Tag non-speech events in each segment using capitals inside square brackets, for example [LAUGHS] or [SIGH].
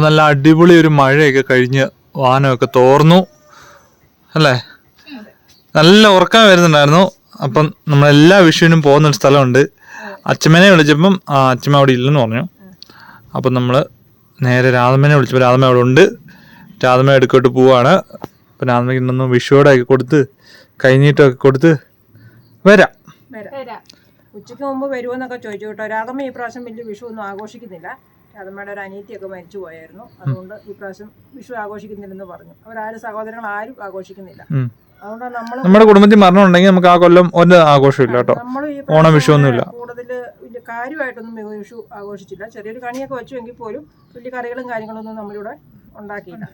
അപ്പോൾ നല്ല അടിപൊളി ഒരു മഴയൊക്കെ കഴിഞ്ഞ് വാനമൊക്കെ തോർന്നു. അല്ലേ? നല്ല ഉറക്കം വരുന്നുണ്ടായിരുന്നു. അപ്പം നമ്മളെല്ലാ വിഷുവിനും പോകുന്നൊരു സ്ഥലമുണ്ട്. അച്ഛമ്മനെ വിളിച്ചപ്പം ആ അച്ഛമ്മ അവിടെ ഇല്ലെന്ന് പറഞ്ഞു. അപ്പം നമ്മൾ നേരെ രാധമ്മനെ വിളിച്ചപ്പോൾ രാധമ്മ അവിടെ ഉണ്ട്. രാധമ്മ എടുക്കോട്ട് പോവാണ്. അപ്പം രാധമ്മയ്ക്ക് ഇന്നൊന്ന് ആക്കി കൊടുത്ത് കൈനീട്ടമൊക്കെ കൊടുത്ത് വരാം. വരാം. ഉച്ചയ്ക്ക് മുമ്പ് വരുമെന്നൊക്കെ ചോദിച്ചു കേട്ടോ. രാധമ്മ ഈ പ്രാവശ്യം വലിയ വിഷു ഒന്നും ആഘോഷിക്കുന്നില്ല. രാധമ്മയുടെ ഒരു അനിയത്തിയൊക്കെ മരിച്ചു പോയായിരുന്നു. അതുകൊണ്ട് ഈ പ്രാവശ്യം വിഷു ആഘോഷിക്കുന്നില്ലെന്ന് പറഞ്ഞു. അവരാരും സഹോദരങ്ങൾ ആരും ആഘോഷിക്കുന്നില്ല. അതുകൊണ്ട് നമ്മൾ നമ്മുടെ കുടുംബത്തിൽ മരണം ഉണ്ടെങ്കിൽ നമുക്ക് ആ കൊല്ലം ഒരു ആഘോഷമില്ല കേട്ടോ. ഓണം, വിഷു ഒന്നുമില്ല. കൂടുതൽ വലിയ കാര്യമായിട്ടൊന്നും വിഷു ആഘോഷിച്ചില്ല. ചെറിയൊരു കണിയൊക്കെ വെച്ചുവെങ്കിൽ പോലും വലിയ കറികളും കാര്യങ്ങളൊന്നും നമ്മളിവിടെ ഉണ്ടാക്കിയില്ല.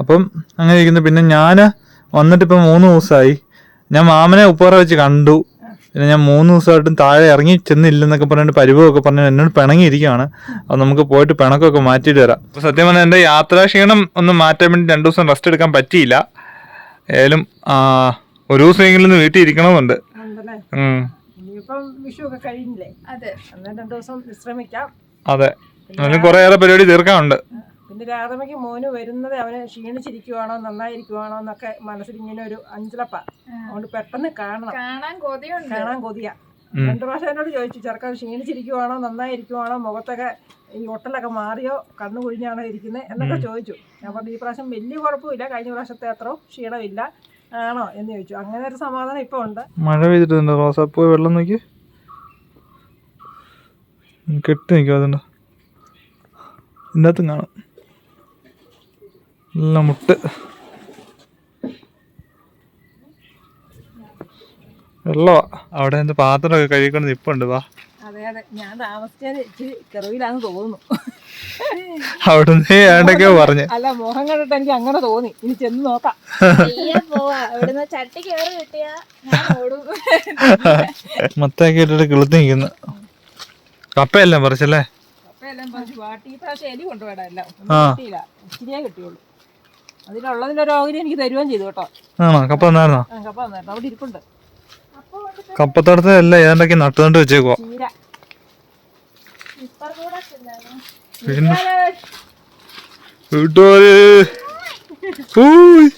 അപ്പം അങ്ങനെ ഇരിക്കുന്നു. പിന്നെ ഞാൻ വന്നിട്ട് ഇപ്പം മൂന്ന് ദിവസമായി. ഞാൻ മാമനെ ഉപ്പറ വെച്ച് കണ്ടു. പിന്നെ ഞാൻ മൂന്ന് ദിവസമായിട്ടും താഴെ ഇറങ്ങി ചെന്നില്ലെന്നൊക്കെ പറഞ്ഞിട്ട് പരിവമൊക്കെ പറഞ്ഞു എന്നോട് പിണങ്ങിയിരിക്കുകയാണ്. അത് നമുക്ക് പോയിട്ട് പിണക്കൊക്കെ മാറ്റിയിട്ട് വരാം. അപ്പോൾ സത്യം പറഞ്ഞാൽ എന്റെ യാത്രാക്ഷീണം ഒന്ന് മാറ്റാൻ വേണ്ടി രണ്ട് ദിവസം റെസ്റ്റ് എടുക്കാൻ പറ്റിയില്ല. ഏതായാലും ഒരു ദിവസമെങ്കിലും ഒന്ന് വീട്ടിൽ ഇരിക്കണമെന്നുണ്ട്. അതെ. അന്നേരം രണ്ടു ദിവസം വിശ്രമിക്കാം. അതെ. അതിന് കുറേയേറെ പരിപാടി തീർക്കാനുണ്ട്. പിന്നെ രാധമ്മയ്ക്ക് മോന് വരുന്നത് അവന് ക്ഷീണിച്ചിരിക്കുവാണോ നന്നായിരിക്കുവാണോ എന്നൊക്കെ മനസ്സിൽ ഇങ്ങനെ ഒരു അഞ്ചലപ്പ അതുകൊണ്ട് പെട്ടെന്ന് കാണണം. കാണാൻ കൊതിയുണ്ട്. കാണാൻ കൊതിയാ. രണ്ടു പ്രാവശ്യം എന്നോട് ചോദിച്ചു ചെറുക്കൻ ക്ഷീണിച്ചിരിക്കുവാണോ നന്നായിരിക്കുവാണോ മുഖത്തൊക്കെ ഈ ഒട്ടലൊക്കെ മാറിയോ കണ്ണു കുഴിഞ്ഞാണോ ഇരിക്കുന്നത് എന്നൊക്കെ ചോദിച്ചു. ഞാൻ പറഞ്ഞു ഈ പ്രാവശ്യം വലിയ കുഴപ്പമില്ല കഴിഞ്ഞ പ്രാവശ്യത്തെ അത്രയും ക്ഷീണമില്ല. ആണോ? എന്ന് ചോദിച്ചു. അങ്ങനെ ഒരു സമാധാനം ഇപ്പൊ ഉണ്ട്. മഴ പെയ്തിട്ടുണ്ട് റോസാപ്പൂ വെള്ളം നോക്കി. കെട്ടി നിൽക്കും അതുണ്ട് ഇതിന്റെ അകത്തും കാണാം. നല്ല മുട്ട്. വെള്ളവാ അവിടെ എന്ത് പാത്രമൊക്കെ കഴുകിക്കൊണ്ട് നിപ്പുണ്ട് വാ. അതെ അതെ. ഞാൻ കെറുവിലാന്ന് തോന്നുന്നു. അവിടെ നിന്ന് പറഞ്ഞു. അല്ല മുഖം കണ്ടിട്ട് എനിക്ക് അങ്ങനെ തോന്നി. ഇനി ചെന്ന് നോക്കാം. ചട്ടി കയറി കിട്ടിയാ മൊത്തമൊക്കെ ഇട്ടിട്ട് കിളുത്തി നിൽക്കുന്നു. കപ്പയെല്ലാം പറിച്ചല്ലേ? കപ്പയെല്ലാം പറിച്ചു വാട്ടി. പ്രാവശ്യം എലി ആ. ഇച്ചിരിയേ കിട്ടിയുള്ളൂ. അതിലുള്ളതിലൊരു ഓഹരി എനിക്ക് തരുകയും ചെയ്തു കേട്ടോ. ആണോ? കപ്പ തന്നായിരുന്നോ? ആ കപ്പ അവിടെ ഇരിപ്പുണ്ട്. കപ്പത്തോടത്ത് എല്ലാം ഏതാണ്ടൊക്കെ നട്ടുകൊണ്ട് വെച്ചേക്കുവാ. ചീര? പിന്നെ? വീട്ടുകാര്. ഊയ്.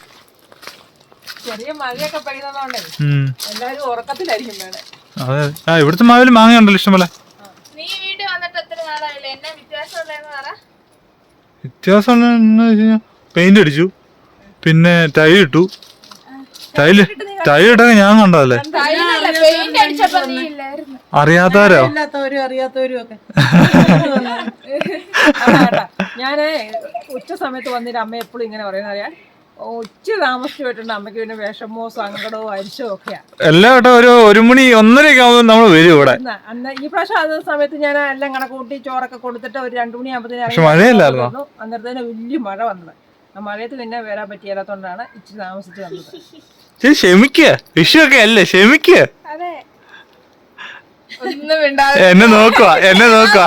ചെറിയ മഴയൊക്കെ പെയ്യുന്നതുകൊണ്ടേ ഉം. എല്ലാവരും ഉറക്കത്തിലായിരിക്കും വേണേ. അതെ. ആ ഇവിടുത്തെ മാവിൽ മാങ്ങ ഉണ്ടല്ലോ ഇഷ്ടംപോലെ നീ വീട്ടിൽ വന്നിട്ട് എത്ര നാളായില്ലേ? എന്നെ പറ. വ്യത്യാസം എന്ന് വെച്ച് കഴിഞ്ഞാൽ പെയിന്റ് അടിച്ചു. പിന്നെ ടൈൽ ഇട്ടു. ടൈൽ ടൈൽ ഇട്ടൊക്കെ ഞാൻ കണ്ടതല്ലേ? അറിയാത്തവരോ? ഇല്ലാത്തവരും അറിയാത്തവരും ഒക്കെ. ഞാൻ ഉച്ച സമയത്ത് വന്നിട്ട് അമ്മ എപ്പോഴും ഇങ്ങനെ പറയുന്ന അറിയാം? ഉച്ച താമസിച്ചിട്ടുണ്ട് അമ്മയ്ക്ക് പിന്നെ വിഷമോ സങ്കടമോ അരിശോ ഒക്കെയാ. എല്ലാം ഒരു ഒരു മണി ഒന്നരയൊക്കെ ആവുമ്പോൾ നമ്മൾ വരും ഇവിടെ. അന്ന് ഈ പ്രാവശ്യം അത് സമയത്ത് ഞാൻ എല്ലാം കണക്കൂട്ടി ചോറൊക്കെ കൊടുത്തിട്ട് ഒരു രണ്ടു മണി മഴയില്ലായിരുന്നോ? ആകുമ്പോഴത്തേനും അന്നേരത്തേന് വലിയ മഴ വന്നത്. മഴയത്ത് പിന്നെ വരാൻ പറ്റിയാലാത്തോണ്ടാണ് ഇച്ചിരി താമസിച്ച് വന്നത്. ക്ഷമിക്കുക ഒക്കെ അല്ലേ? ക്ഷമിക്കുക അതെ. ഒന്നും മിണ്ടാതെ എന്നെ നോക്കുക എന്നെ നോക്കുക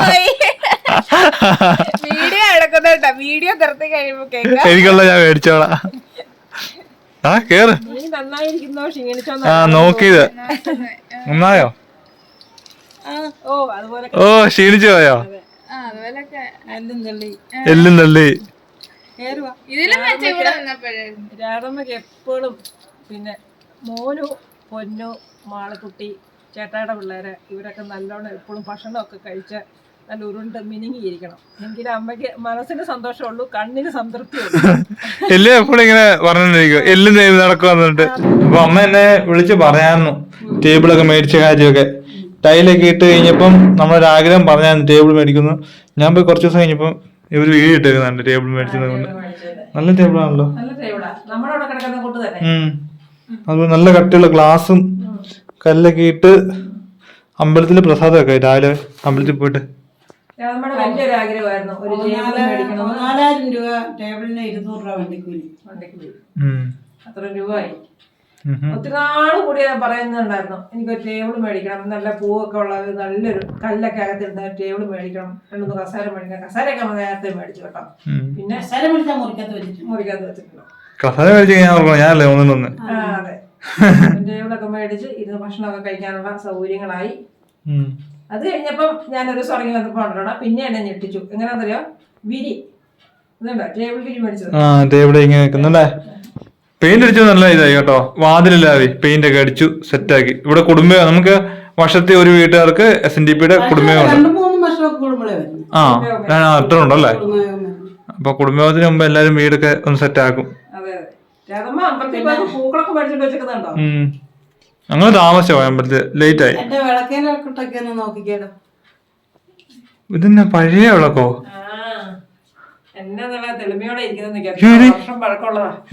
വീഡിയോ എടുക്കുന്നുണ്ട വീഡിയോ നിർത്തി കഴിയുമ്പോ കേൾക്കാം. എനിക്കുള്ള ഞാൻ മേടിച്ചോളാം. ആ കേറ്. ആ നോക്കിയത്. നന്നായോ? ഓ അതുപോലെ ഓ ക്ഷീണിച്ചു പോയോ? എല്ലും തള്ളി രാധമ്മക്ക് എപ്പോഴും പിന്നെ മോനു പൊന്നു മാളക്കുട്ടി ചേട്ടായുടെ പിള്ളേരെ ഇവരൊക്കെ നല്ലോണം എപ്പോഴും ഭക്ഷണമൊക്കെ കഴിച്ച് നല്ല ഉരുണ്ട് മിനുങ്ങിയിരിക്കണം. എങ്കിലും അമ്മയ്ക്ക് മനസ്സിന് സന്തോഷമുള്ളൂ കണ്ണിന് സംതൃപ്തിയുള്ളൂ എല്ലാം എപ്പോഴും ഇങ്ങനെ എല്ലും അപ്പൊ അമ്മ എന്നെ വിളിച്ച് പറയാന്നു ടേബിളൊക്കെ മേടിച്ച കാര്യമൊക്കെ. ടൈലൊക്കെ ഇട്ട് കഴിഞ്ഞപ്പം നമ്മളൊരു ആഗ്രഹം പറഞ്ഞായിരുന്നു ടേബിൾ മേടിക്കുന്നു. ഞാൻ പോയി കുറച്ച് ദിവസം കഴിഞ്ഞപ്പം ഇവർ വീട് ഇട്ടേക്കുന്നുണ്ട് ടേബിൾ മേടിച്ചത് കൊണ്ട് നല്ല ടേബിൾ ആണല്ലോ. നല്ല ടേബിളാ നമ്മുടെ അവിടെ കിടക്കുന്ന കൂട്ട് തന്നെ. അതുപോലെ നല്ല കട്ടിയുള്ള ഗ്ലാസും കല്ലൊക്കെ ഇട്ട് അമ്പലത്തിൽ പ്രസാദമൊക്കെ രാവിലെ അമ്പലത്തിൽ പോയിട്ട്. നാലായിരം രൂപ ടേബിളിന് ഇരുന്നൂറ് രൂപ വണ്ടിക്കൂലി. വണ്ടിക്കൂലി. അത്ര രൂപയായി. ഉം. ഉം. ഒത്തിരി നാൾ കൂടി ഞാൻ പറയുന്നുണ്ടായിരുന്നു എനിക്കൊരു ടേബിൾ മേടിക്കണം നല്ല പൂവൊക്കെ ഉള്ള ഒരു നല്ലൊരു കല്ലൊക്കെ അകത്തിരുന്ന ടേബിൾ മേടിക്കണം രണ്ടൊന്ന് കസാര മേടിക്കണം. കസാരയൊക്കെ നമ്മൾ നേരത്തെ മേടിച്ചു കേട്ടോ. പിന്നെ മുറിക്കാത്ത വെച്ചിട്ടുണ്ട് മുറിക്കകത്ത് വെച്ചിട്ടുണ്ട്. കസാര മേടിച്ചു കഴിഞ്ഞാൽ ഞാനല്ലേ ഒന്നിനൊന്ന് അതെ. ടേബിളൊക്കെ മേടിച്ച് ഇരുന്ന് ഭക്ഷണമൊക്കെ കഴിക്കാനുള്ള സൗകര്യങ്ങളായി. അത് കഴിഞ്ഞപ്പം ഞാനൊരു ഇറങ്ങി വന്നപ്പോൾ ഉണ്ടല്ലോ പിന്നെ എന്നെ ഞെട്ടിച്ചു. എങ്ങനെയാണെന്നറിയോ വിരി. ഇതുണ്ടോ? ടേബിൾ വിരി മേടിച്ചത്? ആ ടേബിൾ ഇങ്ങനെ നിൽക്കുന്നല്ലേ പെയിന്റ് അടിച്ചത് നല്ല ഇതായി കേട്ടോ. വാതിലില്ലാതെ പെയിന്റ് ഒക്കെ അടിച്ചു സെറ്റാക്കി ഇവിടെ കുടുംബ നമുക്ക് വർഷത്തെ ഒരു വീട്ടുകാർക്ക് എസ് എൻ ഡി പിയുടെ കുടുംബമുണ്ട് ആ അത്ര ഉണ്ടല്ലേ. അപ്പൊ കുടുംബത്തിന് മുമ്പ് എല്ലാരും വീടൊക്കെ ഒന്ന് വെച്ചിട്ടുണ്ടോ ഉം. ഞങ്ങൾ താമസിച്ചോ അമ്പലത്തിൽ ലേറ്റ് ആയി. ഇതെന്നെ പഴയ വിളക്കോ ആ എന്നെ നല്ല തെളിമയോടെ ഇരിക്കുന്ന ശരി. വർഷം പഴക്കമുള്ളതാ ഇത്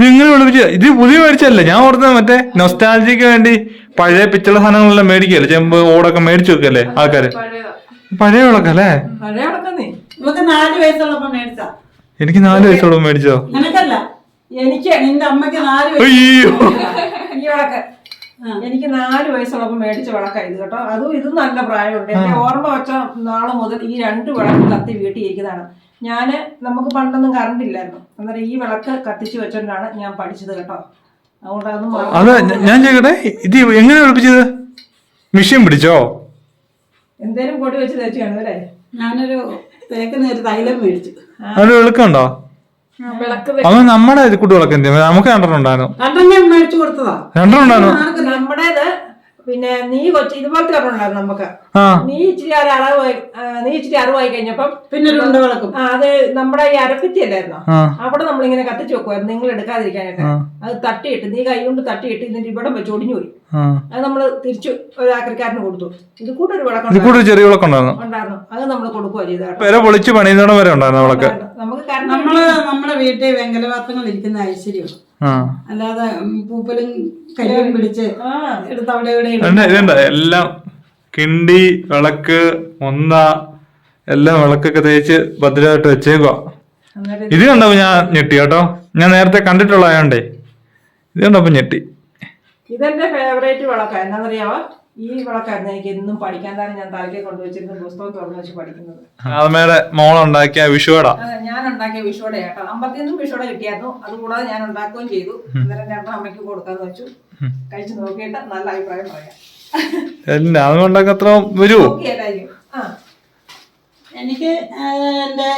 എങ്ങനെ വിളിപ്പിച്ച ഇത് പുതിയ മേടിച്ചല്ല ഞാൻ ഓർത്തത് മറ്റേ നൊസ്റ്റാലജിക്ക് വേണ്ടി പഴയ പിച്ചള സാധനങ്ങളെല്ലാം മേടിക്കല്ലേ ചെമ്പ് ഓടൊക്കെ മേടിച്ചു വെക്കല്ലേ ആൾക്കാര്? പഴയ വിളക്കല്ലേ എനിക്ക് നാല് വയസ്സോളം മേടിച്ചോ? എനിക്ക് നിന്റെ അമ്മയ്ക്ക് നാല് എനിക്ക് നാല് വയസ്സുള്ളപ്പോ മേടിച്ച വിളക്കാ ഇത് കേട്ടോ. അതും ഇതും നല്ല പ്രായമുണ്ട്. എന്റെ ഓർമ്മ വെച്ച നാളെ മുതൽ ഈ രണ്ട് വിളക്ക് കത്തി വീട്ടിൽ ഇരിക്കുന്നതാണ് ഞാൻ നമുക്ക് പണ്ടൊന്നും കറണ്ട് ഇല്ലായിരുന്നു. അന്നേരം ഈ വിളക്ക് കത്തിച്ച് വെച്ചോണ്ടാണ് ഞാൻ പഠിച്ചത് കേട്ടോ. അതുകൊണ്ട് അത് ഞാൻ ചോദിക്കട്ടെ ഇത് എങ്ങനെ മിഷ്യൻ പിടിച്ചോ? എന്തേലും പൊടി വെച്ച് തേച്ച് കാണും അല്ലേ? ഞാനൊരു തേക്കുന്ന ഒരു തൈലം മേടിച്ചു. അത് വിളക്കുണ്ടോ? വിളക്ക് അത് നമ്മുടെ കുട്ടി കൂട്ട് വിളക്ക് എന്ത് നമുക്ക് രണ്ടെണ്ണം ഉണ്ടായിരുന്നു. രണ്ടെണ്ണം മേടിച്ചു കൊടുത്തതാ. രണ്ടെണ്ണം ഉണ്ടായിരുന്നു. നമ്മുടേത് പിന്നെ നീ കൊച്ചു ഇതുപോലത്തെ ഒരെണ്ണം ഉണ്ടായിരുന്നു നമുക്ക്. നീ ഇച്ചിരി ഒരു ആ, നീ ഇച്ചിരി അറിവായി കഴിഞ്ഞപ്പം പിന്നെ ഒരു ഉണ്ട വിളക്കും. ആ, അത് നമ്മുടെ ഈ അരപ്പിത്തി അല്ലായിരുന്നു? ആ. അവിടെ നമ്മളിങ്ങനെ കത്തിച്ച് വെക്കുമായിരുന്നു നിങ്ങൾ എടുക്കാതിരിക്കാനായിട്ട്. അത് തട്ടിയിട്ട് നീ കൈ കൊണ്ട് തട്ടിയിട്ട് ഇതിന്റെ ഇവിടം വെച്ച് ഒടിഞ്ഞു പോയി ആ. അത് നമ്മൾ തിരിച്ചു ഒരു ആക്രിക്കാരന് കൊടുത്തു. ഇത് കൂടെ ഒരു കൂടെ ചെറിയ വിളക്കം ഉണ്ടായിരുന്നു. അത് നമ്മൾ കൊടുക്കുക ചെയ്ത പൊളിച്ച് പണിയുന്നോടം വരെ ഉണ്ടായിരുന്നു വിളക്ക് നമുക്ക് കാരണം നമ്മൾ നമ്മുടെ വീട്ടിൽ വെങ്കലപാത്രങ്ങൾ ഇരിക്കുന്ന ഐശ്വര്യം അല്ലാതെ പൂപ്പലും കല്ലും പിടിച്ച് ആ. എടുത്ത് അവിടെ ഇവിടെ ഇടും. ഇതുണ്ട് ഇതുണ്ട് എല്ലാം കിണ്ടി വിളക്ക് ഒന്ന എല്ലാം വിളക്കൊക്കെ തേച്ച് ഭദ്രമായിട്ട് വെച്ചേക്കുവാ. ഇത് കണ്ടപ്പോ ഞാൻ ഞെട്ടി കേട്ടോ? ഞാൻ നേരത്തെ കണ്ടിട്ടുള്ളതായോണ്ടേ ഇത് കണ്ടപ്പോ ഞെട്ടി? ഇതെന്റെ ഫേവറേറ്റ് വിളക്കാ. എന്നാന്നറിയാവോ ഈ വിളക്കായിരുന്നു. എനിക്ക് എന്നും പഠിക്കാൻ തന്നെ ഞാൻ തലയ്ക്ക് കൊണ്ടുവച്ചിരുന്ന പുസ്തകം തുറന്നു വെച്ച് പഠിക്കുന്നത്. ആദമയുടെ മോളുണ്ടാക്കിയ വിഷുവടാ. അത് ഞാൻ ഉണ്ടാക്കിയ വിഷുവട കേട്ടോ. അമ്പത്തിൽ നിന്നും വിഷുവട കിട്ടിയായിരുന്നു. അതുകൂടാതെ ഞാൻ ഉണ്ടാക്കുകയും ചെയ്തു. അന്നേരം രണ്ടാം അമ്മയ്ക്ക് കൊടുക്കാന്ന് വെച്ചു. കഴിച്ചു നോക്കിയിട്ട് നല്ല അഭിപ്രായം പറയാം. എല്ലാം ഉണ്ടാക്കാൻ അത്ര വരുമോ എനിക്ക് എന്റെ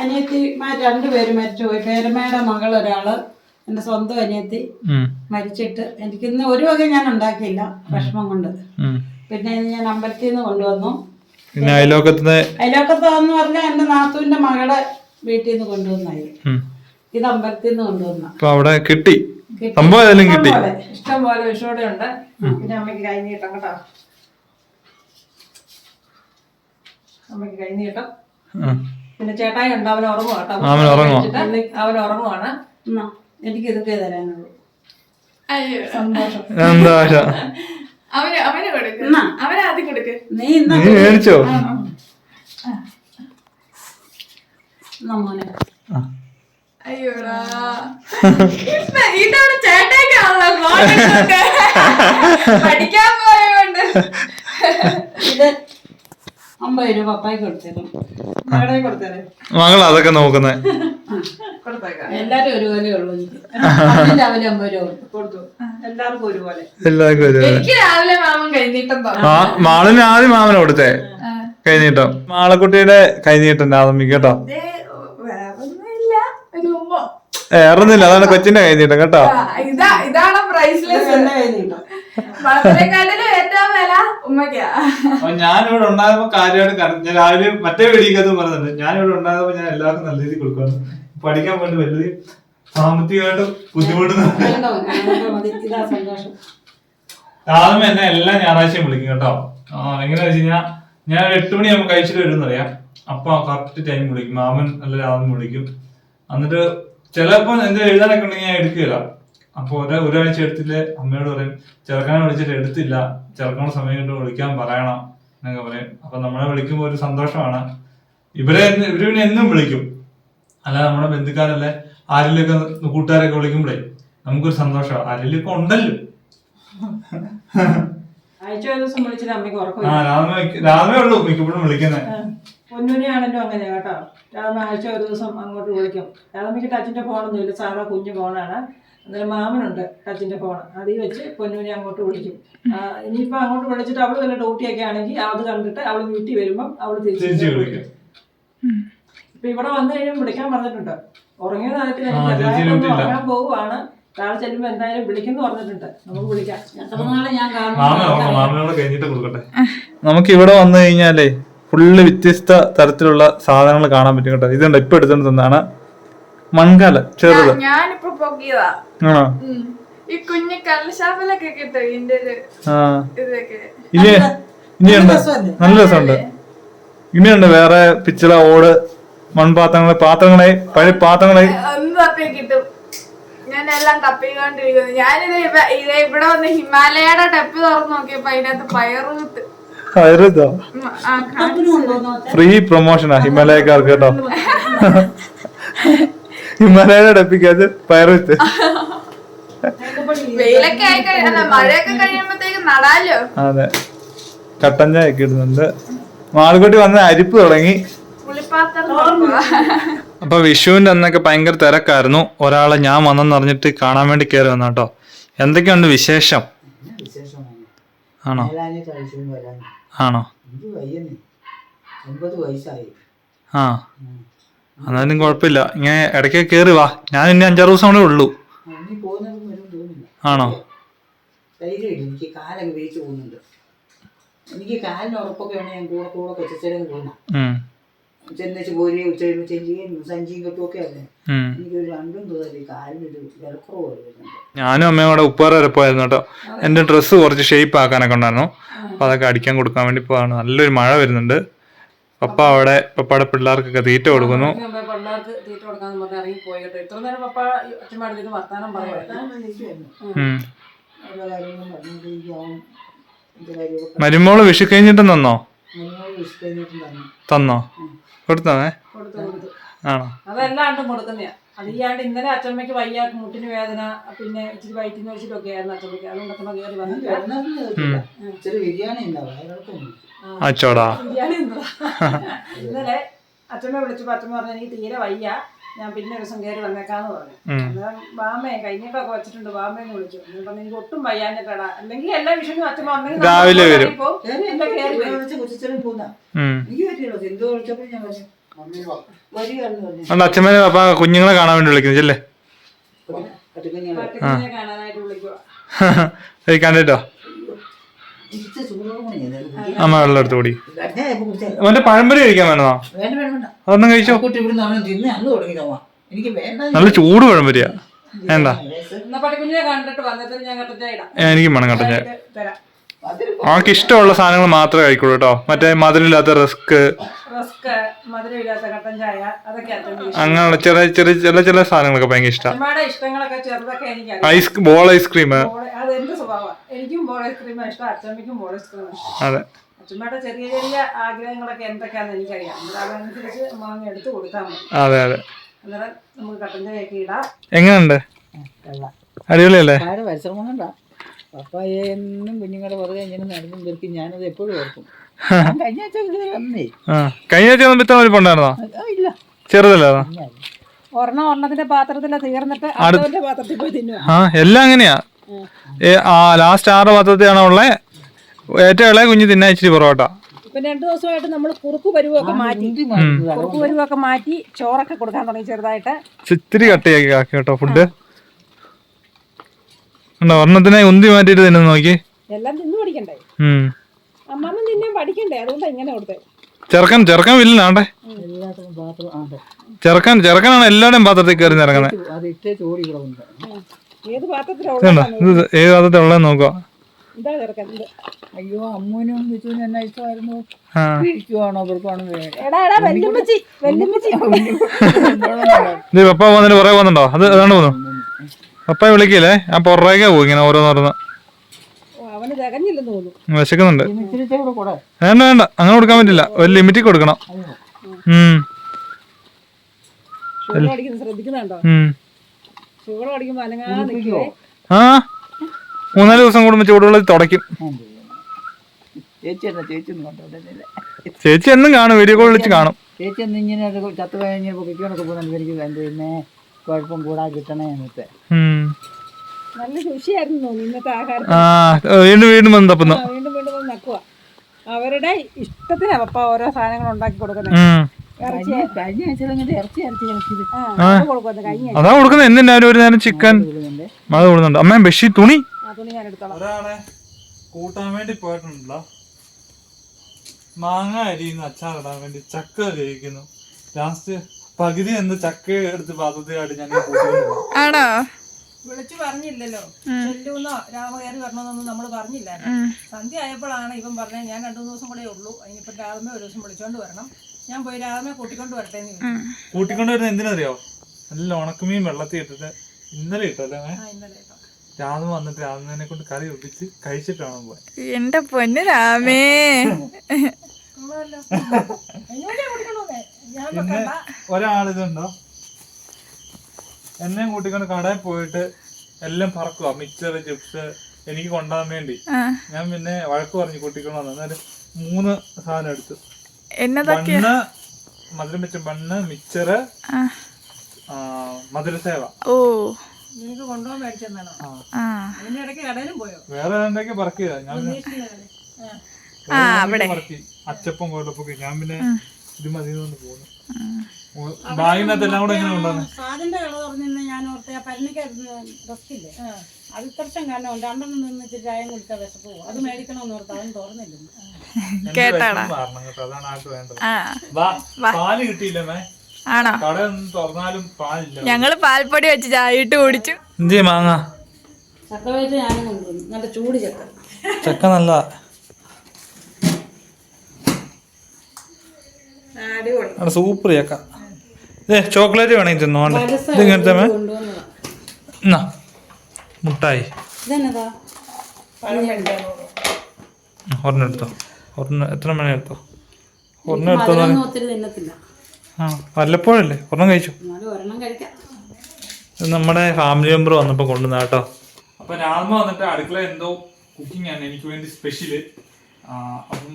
അനിയത്തിമാർ രണ്ടുപേരും മരിച്ചുപോയി. പേരമ്മയുടെ മകൾ ഒരാൾ എന്റെ സ്വന്തം അനിയത്തി മരിച്ചിട്ട് എനിക്കിന്ന് ഒരു വക ഞാൻ ഉണ്ടാക്കിയില്ല വിഷമം കൊണ്ട്. പിന്നെ ഞാൻ അമ്പലത്തിൽ നിന്ന് കൊണ്ടുവന്നു. പിന്നെ അയലോക്കത്തിന് എന്ന് പറഞ്ഞാൽ എന്റെ നാത്തുവിന്റെ മകളെ വീട്ടിൽ നിന്ന് കൊണ്ടുവന്നായി ഇത് അമ്പലത്തിൽ നിന്ന് കൊണ്ടുവന്ന അവിടെ കിട്ടി. സംഭവം കിട്ടി. ഇഷ്ടം പോലെ വിഷോടെ ഉണ്ട് പിന്നെ അമ്മയ്ക്ക് കൈ നീട്ടം കേട്ടോ. അമ്മയ്ക്ക് കൈ നീട്ടം പിന്നെ ചേട്ടായി ഉണ്ട് അവൻ ഉറങ്ങും കേട്ടോ. അവൻ ഉറങ്ങുവാ. കഴിച്ചിട്ട് അവൻ ഉറങ്ങുവാണ്. എന്നാ എനിക്ക് ഇതൊക്കെ തരാനുള്ളൂ. അയ്യോ. സന്തോഷം? അവന് അവന് കൊടുക്ക്. എന്നാ. അവന് ആദ്യം കൊടുക്ക്. നീ ഇന്ന്. നീ മേടിച്ചോ? എന്നാ മോനെ. അയ്യോടാ. ഇപ്പൊ ഇതവിടെ ചേട്ടേക്കാണല്ലോ vlog ഇട്ടൊക്കെ. പഠിക്കാൻ പോയോണ്ട് ഇത് അമ്പത് രൂപ പപ്പായ്ക്ക് കൊടുത്തേക്കണം മകളെ കൊടുത്തേരെ. മകൾ അതൊക്കെ നോക്കുന്നേ. കൊടുത്തേക്കാം എല്ലാരും ഒരുപോലെ ഉള്ളൂ എനിക്ക്. അതിന് രാവിലെ അമ്പത് രൂപ കൊടുത്തു. കൊടുത്തു. എല്ലാവർക്കും ഒരുപോലെ. എല്ലാവർക്കും ഒരുപോലെ. എനിക്ക് രാവിലെ മാമൻ മാളിന് ആദ്യം മാമന കൊടുത്തേ. കൈനീട്ടം. മാളക്കുട്ടിയുടെ കൈനീട്ടം ആദമിക്ക് കേട്ടോ. ഏറുന്നില്ല അതാണ് കൊച്ചിന്റെ കൈനീട്ടം കേട്ടോ. ഇതാ ഇതാണ് പ്രൈസ്ലെസ് ഞാനിവിടെ ഉണ്ടായപ്പോ കാര്യമായിട്ട് രാവിലെ മറ്റേ വെടിക്കകത്ത് പറഞ്ഞിട്ടുണ്ട്. ഞാനിവിടെ ഉണ്ടായപ്പോ ഞാൻ എല്ലാവർക്കും നല്ല രീതിയിൽ കൊടുക്കുന്നു പഠിക്കാൻ വേണ്ടി വലിയ സാമ്പത്തികമായിട്ട് ബുദ്ധിമുട്ടുന്ന ആദ്യം എന്നെ എല്ലാ ഞായറാഴ്ചയും വിളിക്കും കേട്ടോ. എങ്ങനെയാ വെച്ച് കഴിഞ്ഞാൽ ഞാൻ എട്ട് നമുക്ക് കഴിച്ചിട്ട് വരും എന്നറിയാം അപ്പൊ കറക്റ്റ് ടൈം വിളിക്കും. മാമൻ നല്ല രാവിലെ വിളിക്കും. എന്നിട്ട് ചിലപ്പോൾ എന്റെ എഴുതാനൊക്കെ ഉണ്ടെങ്കിൽ ഞാൻ എടുക്കുകയില്ല. അപ്പൊ ഒരാ ഒരാഴ്ച എടുത്തില്ല അമ്മയോട് പറയും ചെറുക്കനെ വിളിച്ചിട്ട് എടുത്തില്ല. ചെറുക്കണ സമയം കൊണ്ട് വിളിക്കാൻ പറയണം എന്നൊക്കെ പറയും. അപ്പൊ നമ്മളെ വിളിക്കുമ്പോൾ ഒരു സന്തോഷമാണ്. ഇവരെ ഇവരെ ഇവർ പിന്നെ എന്നും വിളിക്കും. അല്ലാതെ നമ്മുടെ ബന്ധുക്കാരല്ലേ? ആരിലൊക്കെ കൂട്ടുകാരൊക്കെ വിളിക്കുമ്പോഴേ നമുക്കൊരു സന്തോഷം ആരിലൊക്കെ ഉണ്ടല്ലോ. ആഴ്ച ഒരു ദിവസം വിളിച്ചിട്ട് അമ്മയ്ക്ക് ഉറക്കം ആ രാമ രാമേ ഉള്ളൂ മിക്കപ്പോഴും വിളിക്കുന്നത് പൊന്നുനെയാണല്ലോ അങ്ങനെ കേട്ടോ. രാമ ആഴ്ച ഒരു ദിവസം അങ്ങോട്ട് വിളിക്കും. രാമയ്ക്ക് ടച്ചിന്റെ ഫോണൊന്നും ഇല്ല. സാധാ കുഞ്ഞു ഫോണാണ്. അന്നേരം മാമനുണ്ട് ടച്ചിന്റെ ഫോൺ അതിൽ വെച്ച് പൊന്നുവിനെ അങ്ങോട്ട് വിളിക്കും. ആ, ഇനിയിപ്പോ അങ്ങോട്ട് വിളിച്ചിട്ട് അവൾ വല്ല ഡ്യൂട്ടിയൊക്കെ ആണെങ്കിൽ അത് കണ്ടിട്ട് അവൾ വീട്ടിൽ വരുമ്പം അവൾ തിരിച്ചു വിളിക്കും. ഇപ്പൊ ഇവിടെ വന്നു കഴിയുമ്പോൾ വിളിക്കാൻ പറഞ്ഞിട്ടുണ്ട്. ഉറങ്ങിയ നേരത്തിൽ. ഉറങ്ങാൻ പോവുകയാണ്. താഴെ ചെല്ലുമ്പോ എന്തായാലും വിളിക്കുന്നു പറഞ്ഞിട്ടുണ്ട്. നമുക്ക് വിളിക്കാം. എത്ര നാളെ ഞാൻ മാമ ഉറങ്ങും. മാമനോട് കഴിഞ്ഞിട്ട് കൊടുക്കട്ടെ. നമുക്ക് ഇവിടെ വന്നു കഴിഞ്ഞാലേ ഫുള്ള് വ്യത്യസ്ത തരത്തിലുള്ള സാധനങ്ങൾ കാണാൻ പറ്റും കേട്ടോ. ഇതുണ്ട് ഇപ്പൊ എടുത്തോണ്ട് തന്നാണ്. മൺകല ചെറുത്. ഞാനിപ്പോ പൊക്കിയതാ. ആണോ? ഉം. ഈ കുഞ്ഞു കള്ളുഷാപ്പിലൊക്കെ കിട്ടും ഇതിന്റെ ആ. ഇതൊക്കെ. ഇനി ഇനിയുണ്ട്. നല്ല രസമുണ്ട്. ഇനിയുണ്ട് വേറെ പിച്ചള ഓട് മൺപാത്രങ്ങളെ പാത്രങ്ങളെ പഴയ പാത്രങ്ങളെ. കിട്ടും. ഞാൻ എല്ലാം തപ്പിക്കൊണ്ടിരിക്കുന്നു. ഞാനിത് ഇത് ഇവിടെ വന്ന് ഹിമാലയയുടെ ടെപ്പ് തുറന്നു നോക്കിയപ്പോ അതിനകത്ത് ഉം, ആ, ഫ്രീ പ്രൊമോഷനാ ഹിമാലയക്കാർക്ക് കേട്ടോ. ഹിമാലയയുടെ ഡപ്പിക്കകത്ത് പയറുത്ത് വെയിലൊക്കെ ആയി കഴി- അല്ല മഴയൊക്കെ കഴിയുമ്പോഴത്തേക്ക് നടാലോ? അതെ. കട്ടൻ ചായ ഒക്കെ ഇടുന്നുണ്ട്. മാളുകുട്ടി വന്ന് അരിപ്പ് തുടങ്ങി. അപ്പൊ വിഷുവിന്റെ അന്നൊക്കെ ഭയങ്കര തിരക്കായിരുന്നു. ഒരാളെ ഞാൻ വന്നെന്ന് അറിഞ്ഞിട്ട് കാണാൻ വേണ്ടി കയറി വന്ന കേട്ടോ. എന്തൊക്കെയുണ്ട് വിശേഷം? ആണോ? ആണോ? ആ. എന്നാലും കുഴപ്പമില്ല. ഇങ്ങനെ ഇടയ്ക്ക് കയറി വാ. ഞാൻ ഇനി അഞ്ചാറ് ദിവസം കൂടെ ഉള്ളൂ. ആണോ? എനിക്ക് കാലൊക്കെ വീഴ്ച പോകുന്നുണ്ട്. എനിക്ക് കാലിന് ഉറപ്പൊക്കെ ഞാൻ കൂടെ കൂടെ കൊച്ചു ഉം, ചെന്നേച്ച് പോരുകയും ഉച്ച കഴിയുമ്പോൾ ചെല്ലുകയും സഞ്ചിയും കെട്ടുമൊക്കെ അല്ലേ? ഉം. എനിക്കൊരു രണ്ടും തോന്നില്ല കാലിനൊരു വിലക്കുറവ് വരുന്നുണ്ട്. ഞാനും അമ്മയും കൂടെ ഉപ്പാറ വരെ പോയായിരുന്നു കേട്ടോ. എന്റെ ഡ്രസ്സ് കുറച്ച് ഷേപ്പ് ആക്കാനൊക്കെ ഉണ്ടായിരുന്നു. അപ്പൊ അതൊക്കെ അടിക്കാൻ കൊടുക്കാൻ വേണ്ടി പോവാണ് നല്ലൊരു മഴ വരുന്നുണ്ട്. പപ്പ അവിടെ പപ്പയുടെ പിള്ളേർക്കൊക്കെ തീറ്റ കൊടുക്കുന്നു. ഇതിന് മുമ്പേ പിള്ളേർക്ക് തീറ്റ കൊടുക്കാന്ന് പറഞ്ഞ് ഇറങ്ങി പോയി കേട്ടോ. ഇത്ര നേരം പപ്പ അച്ഛന്മാരുടെ വർത്താനം പറയുമായിരുന്നു മരുമോൾ വിഷു കഴിഞ്ഞിട്ട് തന്നോ മരുമോൾ വിശുദ്ധ തന്നെ? തന്നോ കൊടുത്തേ കൊടുത്തു കൊടുത്തു. ആണോ? അതല്ലാണ്ടും കൊടുക്കുന്നയാ അതില്ലാണ്ട് ഇന്നലെ അച്ചമ്മയ്ക്ക് വയ്യാക്ക് മുട്ടിന് വേദന പിന്നെ ഇച്ചിരി വയറ്റിന് വെച്ചിട്ടൊക്കെ ആയിരുന്നു അച്ചമ്മയ്ക്ക്. അതുകൊണ്ട് അച്ഛമ്മ കയറി വന്നു ഇച്ചിരി ബിരിയാണി. ഇന്നലെ അച്ഛമ്മ വിളിച്ചപ്പോ അച്ഛമ്മ പറഞ്ഞു എനിക്ക് തീരെ വയ്യ. ഞാൻ പിന്നെ ഒരു ദിവസം കയറി വന്നേക്കാന്ന് പറഞ്ഞു. വാമയെ അന്നേരം കഴിഞ്ഞിട്ടൊക്കെ വെച്ചിട്ടുണ്ട് വാമയെന്ന് വിളിച്ചു. ഞാൻ പറഞ്ഞു എനിക്ക് ഒട്ടും വയ്യാഞ്ഞിട്ടാടാ. അല്ലെങ്കിൽ എല്ലാ വിഷയവും അച്ഛൻ വന്നെങ്കിൽ രാവിലെ വരും. അച്ഛമ്മേനെ പപ്പ കുഞ്ഞുങ്ങളെ കാണാൻ വേണ്ടി വിളിക്കുന്നു അല്ലേ [LAUGHS] കണ്ടിട്ടോ ഇച്ചിരി ചൂടോടും കൂടി ഞാൻ കുടിക്കാം. അമ്മ വെള്ളം എടുത്ത് കൂടി. അവന്റെ പഴംപൊരി കഴിക്കാൻ വേണ്ടതാ? വേണ്ട വേണ്ട വേണ്ട. അതൊന്നും കഴിച്ചോ? നല്ല ചൂട് പഴംപൊരിയാ. വേണ്ട. എനിക്കും വേണം കട്ടൻ ചായ ഇത് അവർക്ക് ഇഷ്ടമുള്ള സാധനങ്ങൾ മാത്രമേ കഴിക്കുള്ളൂ കേട്ടോ. മറ്റേ മധുരമില്ലാത്ത റിസ്ക്. റസ്ക് മധുരമില്ലാത്ത കട്ടൻ ചായ അതൊക്കെ അങ്ങനെയുള്ള ചെറിയ ചെറിയ ചില ചില സാധനങ്ങളൊക്കെ ഭയങ്കര ഇഷ്ടമാണ് എനിക്ക് ഐസ് ബോൾ ഐസ്ക്രീം. അത് ഇഷ്ടം അച്ഛമ്മയുടെ ചെറിയ ചെറിയ ആഗ്രഹങ്ങളൊക്കെ എന്തൊക്കെയാണെന്ന് എനിക്കറിയാം. അന്നേരം അതനുസരിച്ച് മാങ്ങ എടുത്ത് കൊടുത്താൽ മതി. അതെ അതെ. അന്നേരം നമുക്ക് കട്ടൻ ചായയൊക്കെ ഇടാം. എങ്ങനെയുണ്ട്. അടിപൊളിയല്ലേ? പരിശ്രമം കൊണ്ടാ പപ്പായെ എന്നും കുഞ്ഞുങ്ങളുടെ പുറകെ ഇങ്ങനെ നടന്നും തീർക്കും ഞാനത് എപ്പോഴും ഓർക്കും. കഴിഞ്ഞ ആഴ്ച ഇത് വന്നേ. കഴിഞ്ഞ ആഴ്ച വന്നപ്പോ ഇത്ര വലിപ്പമുണ്ടായിരുന്നോ ഇല്ല. ചെറുതല്ലായിരുന്നോ ഒരെണ്ണം ഒരെണ്ണത്തിന്റെ പാത്രത്തിൽ തീർന്നിട്ട് അടുത്തവന്റെ പാത്രത്തിൽ പോയി തിന്നുക. ആ എല്ലാം അങ്ങനെയാ. ആ. ലാസ്റ്റ് ആറ് പാത്രത്തിലാണോ ഉള്ളേ? ഏറ്റവും ഇളയ കുഞ്ഞ് തിന്നാൻ ഇച്ചിരി പൊറോട്ട ഇപ്പൊ രണ്ടു ദിവസമായിട്ട് നമ്മൾ കുറുക്ക് പരുവൊക്കെ മാറ്റി. കുറുക്ക് പരുവൊക്കെ മാറ്റി ചോറൊക്കെ കൊടുക്കാൻ തുടങ്ങി ചെറുതായിട്ട്. ഇത്തിരി കട്ടിയാക്കി ആക്കി കേട്ടോ ഫുഡ് ഉണ്ടോ? ഒരെണ്ണത്തിനെ ഉന്തി മാറ്റിയിട്ട് തിന്നു നോക്കി. എല്ലാം തിന്നു പഠിക്കണ്ടേ? അമ്മമ്മ തിന്നാൻ പഠിക്കണ്ടേ? അതുകൊണ്ടാണ് ഇങ്ങനെ കൊടുത്തത് ചെറുക്കൻ ചെറുക്കൻ വില്ലാണ്ടേ. ചെറുക്കൻ ചെറുക്കനാണ് എല്ലാവരുടെയും പാത്രത്തിൽ കയറി ഇറങ്ങുന്നത് അത് ഇട്ടേ ചോടി ഇവിടെ ഉണ്ട്. ഏത് പാത്രത്തിലാ ഇതുണ്ടോ? ഇത് ഏത് പാത്രത്തിൽ ഉള്ളതെന്ന് നോക്കുക അയ്യോ അമ്മൂനും വിച്ചുവിനും എന്നാ ഇഷ്ടമായിരുന്നു? പപ്പ വന്നിട്ട് പുറകെ പോകുന്നുണ്ടോ? അത് അതാണ് പോകുന്നു. പപ്പ വിളിക്കില്ലേ? ആ പുറകെ പോകും ഇങ്ങനെ ഓരോന്നോരോന്ന്. വിശക്കുന്നുണ്ട്. വേണ്ട വേണ്ട. അങ്ങനെ കൊടുക്കാൻ പറ്റില്ല. ഒരു ലിമിറ്റിൽ കൊടുക്കണം. ആ. മൂന്നാൽ ദിവസം കൂടുമ്പോ ചൂടുവെള്ളത്തിൽ തുടയ്ക്കും. ചേച്ചി എന്നാ കാണും വീഡിയോ കോൾ വിളിച്ച് കാണും. ചേച്ചി എന്ന് ഇങ്ങനെ ഒരു ചത്ത് പോകുന്നുണ്ട്. എനിക്ക് പിന്നെ കുഴപ്പം കൂടാ കിട്ടണേ എന്നിട്ട് ഉം. നല്ല രുചിയായിരുന്നു തോന്നുന്നു ഇന്നത്തെ ആഹാരം. ആ വീണ്ടും വീണ്ടും വന്ന് തപ്പുന്നു. ആ, വീണ്ടും വീണ്ടും വന്ന് നക്കുക അവരുടെ ഇഷ്ടത്തിന് പപ്പ ഓരോ സാധനങ്ങൾ ഉണ്ടാക്കി കൊടുക്കുന്നത് ഉം. ഇറച്ചി കഴിഞ്ഞ ആഴ്ച ഇറച്ചി ഇറച്ചി കളിച്ചത് ആ അത് കൊടുക്കുന്നത് കഴിഞ്ഞ അതാ കൊടുക്കുന്നത് എന്തിനാ ഒരു നേരം ചിക്കൻ? കൊടുക്കുന്നുണ്ട് മഴ കൊടുക്കുന്നുണ്ട്. അമ്മ ബഷി തുണി? ആ തുണി ഞാൻ എടുത്തോളാം. ഒരാളെ കൂട്ടാൻ വേണ്ടി പോയിട്ടുണ്ടല്ലോ. മാങ്ങ അരിയുന്നു അച്ചാറിടാൻ വേണ്ടി ചക്ക കഴിക്കുന്നു ലാസ്റ്റ് പകുതി എന്ന് ചക്ക എടുത്ത് പാത്രത്തിലായിട്ട് ഞാൻ ആണോ? വിളിച്ചു പറഞ്ഞില്ലല്ലോ. ചെല്ലൂന്നോ? രാമ കയറി വരണമെന്നൊന്നും നമ്മൾ പറഞ്ഞില്ല സന്ധ്യ ആയപ്പോഴാണ് ഇവൻ പറഞ്ഞത് ഞാൻ രണ്ടു മൂന്ന് ദിവസം കൂടെ ഉള്ളൂ. അതിനിപ്പം രാമേ ഒരു ദിവസം വിളിച്ചോണ്ട് വരണം. ഞാൻ പോയി രാമേ കൂട്ടിക്കൊണ്ട് വരട്ടെ എന്ന് ചോദിച്ചു. കൂട്ടിക്കൊണ്ട് വരുന്നത് എന്തിനറിയോ? നല്ല ഉണക്കമീൻ വെള്ളത്തിൽ ഇട്ടിട്ട് ഇന്നലെ ഇട്ടല്ലേ ആ ഇന്നലെ കേട്ടോ രാമ വന്നിട്ട് രാമനെ കൊണ്ട് കറി ഒപ്പിച്ച് കഴിച്ചിട്ടാണോ പോയത് എന്റെ പൊന്ന് രാമേ. കൊള്ളാമല്ലോ. എന്നോടേ [LAUGHS] കൂട്ടിക്കൊണ്ട് വന്നേ ഞാൻ വെക്കണ്ട. ഒരാളിതുണ്ടോ? എന്നെയും കൂട്ടിക്കൊണ്ട് കടയിൽ പോയിട്ട് എല്ലാം പറക്കുക മിക്സർ ചിപ്സ് എനിക്ക് കൊണ്ടുപോകാൻ വേണ്ടി. ഞാൻ പിന്നെ വഴക്ക് പറഞ്ഞു കൂട്ടിക്കൊണ്ട് വന്നു എന്നാലും മൂന്ന് സാധനം എടുത്തു. ബണ്ണ് മധുരം വെച്ച ബണ്ണ് മിക്സറ് മധുരസേവ. ഓ. വേറെ പറക്കിയതാ ഞാൻ അച്ചപ്പം കൊല്ലപ്പൊക്കെ ഞാൻ പിന്നെ ഇത് മതി പോകുന്നു ബാഗിനകത്ത് എല്ലാം കൂടെ എങ്ങനെ കൊണ്ടുവന്നെ? പറഞ്ഞിരുന്ന ഞാൻ ഓർത്തേ ആ പല്ലിക്കായിരുന്നു ഡ്രസ്സില്ലേ അത് ഇത്രച്ചും കാരണം രണ്ടെണ്ണം നിന്ന് ഇച്ചിരി ചായം കുടിക്കാൻ വിശപ്പ് പോകും. അത് മേടിക്കണമെന്ന് ഓർത്ത് അവൻ അതാണ് വേണ്ടത്. പാൽ കിട്ടിയില്ലേ ആണോ? തുറന്നാലും പാലില്ല. ഞങ്ങൾ പാൽപ്പൊടി വെച്ച് ചായട്ട് കുടിച്ചു. എന്ത് മാങ്ങ? ചക്ക വേറ്റ് ഞാനും കൊണ്ടുവന്നു നല്ല ചൂട് ചക്ക. ചക്ക നല്ല സൂപ്പർ ചക്ക. ചോക്ലേറ്റ് വേണമെങ്കിൽ തിന്നോണ്ട് വേണ്ട ഇത് ഇങ്ങനത്തെ മേ കൊണ്ടുവന്നതാ. എന്നാ മുട്ടായി. ഒരെണ്ണെടുത്തോ ഒരെണ്ണ ഒരെണ്ണം എടുത്തോ. ഒരെണ്ണം എത്ര മണി എടുത്തോ? ഒരെണ്ണം എടുത്തോ ആ വല്ലപ്പോഴല്ലേ? ഒരെണ്ണം കഴിച്ചു? നമ്മുടെ ഫാമിലി മെമ്പർ വന്നപ്പോൾ കൊണ്ടുവന്ന കേട്ടോ. അപ്പൊ രാമ വന്നിട്ട് അടുക്കള എന്തോ കുക്കിംഗ് ആണ്. എനിക്ക് വേണ്ടി സ്പെഷ്യൽ അപ്പം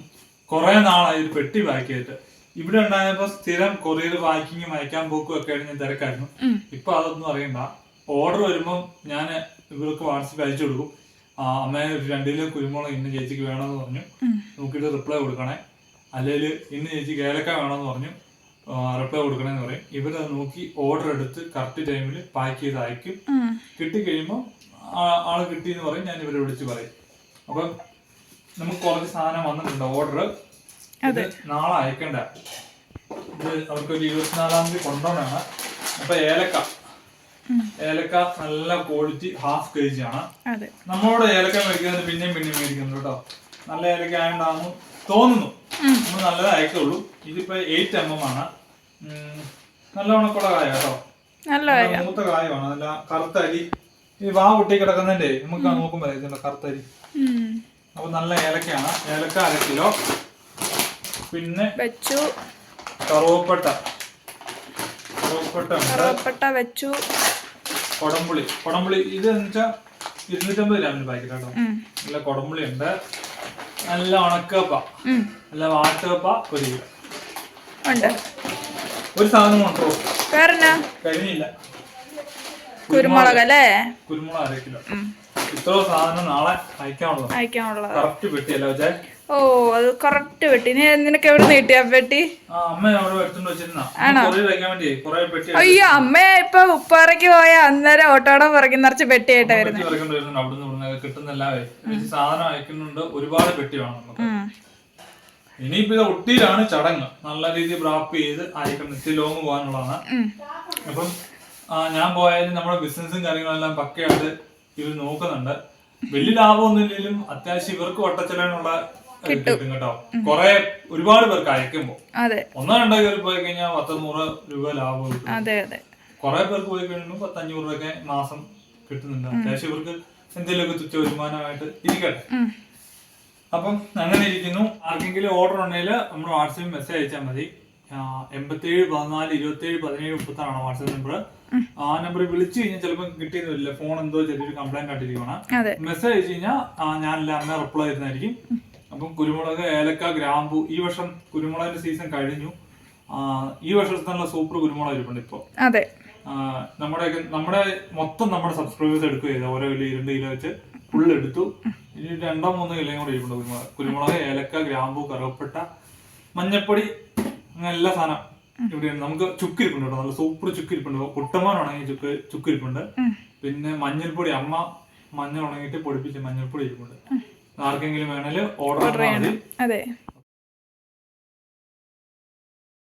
കുറേ നാളായി ഒരു പെട്ടി പാക്ക് ചെയ്തിട്ട് ഇവിടെ ഉണ്ടായപ്പോ സ്ഥിരം കൊറിയർ വാക്കിങ്ങും അയക്കാൻ പോക്കും ഒക്കെ ആയിട്ട് ഞാൻ തിരക്കായിരുന്നു ഇപ്പൊ അതൊന്നും അറിയണ്ട. ഓർഡർ വരുമ്പോൾ ഞാൻ ഇവർക്ക് വാട്സപ്പ് അയച്ചു കൊടുക്കും. ആ, അമ്മ ഒരു രണ്ട് കിലോ കുരുമുളക് ഇന്ന ചേച്ചിക്ക് വേണമെന്ന് പറഞ്ഞു. നോക്കിയിട്ട് റിപ്ലൈ കൊടുക്കണേ. അല്ലെങ്കിൽ ഇന്ന് ചേച്ചിക്ക് ഏലക്ക വേണമെന്ന് പറഞ്ഞു. റിപ്ലൈ കൊടുക്കണമെന്ന് പറയും. ഇവരത് നോക്കി ഓർഡർ എടുത്ത് കറക്റ്റ് ടൈമിൽ പാക്ക് ചെയ്ത് അയക്കും. കിട്ടിക്കഴിയുമ്പോൾ ആൾ കിട്ടിയെന്ന് പറയും. ഞാൻ ഇവരെ വിളിച്ച് പറയും. അപ്പം നമുക്ക് കുറച്ച് സാധനം വന്നിട്ടുണ്ട്. ഓർഡർ ഇത് നാളെ അയക്കണ്ട. ഇത് അവർക്ക് ഒരു ഇരുപത്തിനാലാം തീയതി കൊണ്ടുവന്നാണ്. അപ്പൊ ഏലക്ക. ഏലക്ക നല്ല ക്വാളിറ്റി ഹാഫ് കെ ജി ആണ് നമ്മളോട് ഏലക്ക മേടിക്കുന്നത് പിന്നെയും പിന്നെയും മേടിക്കുന്നു കേട്ടോ. നല്ല ഏലക്ക ആയതുകൊണ്ടാണെന്ന് തോന്നുന്നു. നമ്മൾ നല്ലത് അയക്കുള്ളൂ. ഇതിപ്പോ എയ്റ്റ് എം എം ആണ്. നല്ല ഉണക്കുള്ള കായ കേട്ടോ. മൂത്ത കായമാണ്. നല്ല കറുത്ത അരി ഈ വാ പൊട്ടി കിടക്കുന്നതിന്റെ നമുക്ക് നോക്കുമ്പോ ഇതിന്റെ കറുത്ത അരി. അപ്പൊ നല്ല ഏലക്കയാണ്. ഏലക്ക അര കിലോ. പിന്നെ വെച്ചു. കറുവപ്പട്ട. കറുവപ്പട്ട കറുവപ്പട്ട വെച്ചു. കൊടംപുളി. കൊടംപുളി ഇത് എന്നുവെച്ചാ ഇരുന്നൂറ്റമ്പത് ഗ്രാമിന് പാക്കറ്റ് കേട്ടോ നല്ല കൊടംപുളി ഉണ്ട്. നല്ല ഉണക്കപ്പ. നല്ല വാട്ടുകപ്പ ഒരു കിലോ ഉണ്ട്. ഒരു സാധനം ഉണ്ടോ വേറെന്നാ? കഴിഞ്ഞില്ല. കുരുമുളക് അല്ലേ കുരുമുളക് അര കിലോ. ഇത്ര സാധനം നാളെ അയക്കാനുള്ളത് അയക്കാനുള്ളത് കറക്റ്റ് പെട്ടിയല്ല വെച്ചേ ഓ അത് കറക്റ്റ് വെട്ടി നീ നിനക്ക് എവിടെ നിന്ന് കിട്ടിയ പെട്ടി? ആ അമ്മ അവിടെ എടുത്തോണ്ട് വെച്ചിരുന്ന. കുറേ വയ്ക്കാൻ വേണ്ടി കുറെ പെട്ടി അയ്യോ അമ്മ ഇപ്പൊ ഉപ്പാറയ്ക്ക് പോയ അന്നേരം ഓട്ടോടെ പറഞ്ഞു നിറച്ച് വെട്ടിയായിട്ട് വരുന്നത്. സാധനം അയക്കുന്നുണ്ട് ഒരുപാട് വേണം നമുക്ക്. ഇനിയിപ്പോ ഒട്ടിയിലാണ് ചടങ്ങ്. നല്ല രീതിയിൽ റാപ്പ് ചെയ്ത് അയക്കണം. ഇത്തിരി ലോങ് പോകാനുള്ളതാണ്. അപ്പം ഞാൻ പോയാലും നമ്മുടെ ബിസിനസ്സും കാര്യങ്ങളെല്ലാം പക്കയായിട്ട് ഇവർ നോക്കുന്നുണ്ട്. വലിയ ലാഭമൊന്നും ഇല്ലെങ്കിലും അത്യാവശ്യം ഇവർക്ക് വട്ടച്ചെലവിനുള്ള ഇത് കിട്ടും. കേട്ടോ കുറെ ഒരുപാട് പേർക്ക് അയക്കുമ്പോ അതെ. ഒന്നോ രണ്ടോ പേര് പോയി കഴിഞ്ഞാൽ പത്ത് നൂറ് രൂപ ലാഭം കിട്ടും അതെ അതെ. കൊറേ പേർക്ക് പോയി കഴിയുമ്പോൾ പത്തഞ്ഞൂറ് രൂപയൊക്കെ മാസം കിട്ടുന്നുണ്ട്. അത്യാവശ്യം ഇവർക്ക് എന്തെങ്കിലുമൊക്കെ തുച്ഛ വരുമാനമായിട്ട് ഇരിക്കട്ടെ. അപ്പം അങ്ങനെ ഇരിക്കുന്നു. ആർക്കെങ്കിലും ഓർഡർ ഉണ്ടെങ്കിൽ നമ്മൾ വാട്സപ്പിൽ മെസ്സേജ് അയച്ചാൽ മതി. എൺപത്തേഴ് പതിനാല് ഇരുപത്തേഴ് പതിനേഴ് മുപ്പത്താറാണ് വാട്സാപ്പ് നമ്പർ ആ നമ്പർ വിളിച്ചു കഴിഞ്ഞാൽ ചിലപ്പോൾ കിട്ടിയെന്ന് ഫോൺ എന്തോ ചെറിയൊരു കംപ്ലൈന്റ് ആയിട്ടിരിക്കണം മെസ്സേജ് അയച്ചു കഴിഞ്ഞാൽ ഞാനില്ല അമ്മ റിപ്ലൈ തരുന്നതായിരിക്കും. അപ്പം കുരുമുളക് ഏലക്ക ഗ്രാമ്പു ഈ വർഷം കുരുമുളകിന്റെ സീസൺ കഴിഞ്ഞു. ഈ വർഷത്തിനുള്ള സൂപ്പർ കുരുമുളക് ഇരിപ്പുണ്ട് ഇപ്പൊ. അതെ. നമ്മുടെ നമ്മുടെ മൊത്തം നമ്മുടെ സബ്സ്ക്രൈബേഴ്സ് എടുക്കുക ചെയ്ത. ഓരോ കിലോ ഇരുണ്ട് കിലോ വെച്ച് ഫുള്ള് എടുത്തു. ഇനി രണ്ടോ മൂന്നോ കിലോയും കൂടെ ഇരിപ്പുണ്ട് കുരുമുളക്. കുരുമുളക് ഏലക്ക ഗ്രാമ്പു കറുവപ്പട്ട മഞ്ഞപ്പൊടി അങ്ങനെ എല്ലാ സാധനം ഇവിടെ നമുക്ക് ചുക്കിരിപ്പുണ്ട് കേട്ടോ. നല്ല സൂപ്പർ ചുക്കിരിപ്പുണ്ട് കുട്ടമാൻ ഉണങ്ങി ചുക്ക് ചുക്കിരിപ്പുണ്ട് പിന്നെ മഞ്ഞൾപ്പൊടി അമ്മ മഞ്ഞൾ ഉണങ്ങിയിട്ട് പൊടിപ്പിച്ച് മഞ്ഞൾപ്പൊടി ഇരിപ്പുണ്ട്. ആർക്കെങ്കിലും വേണേൽ ഓർഡർ അതെ.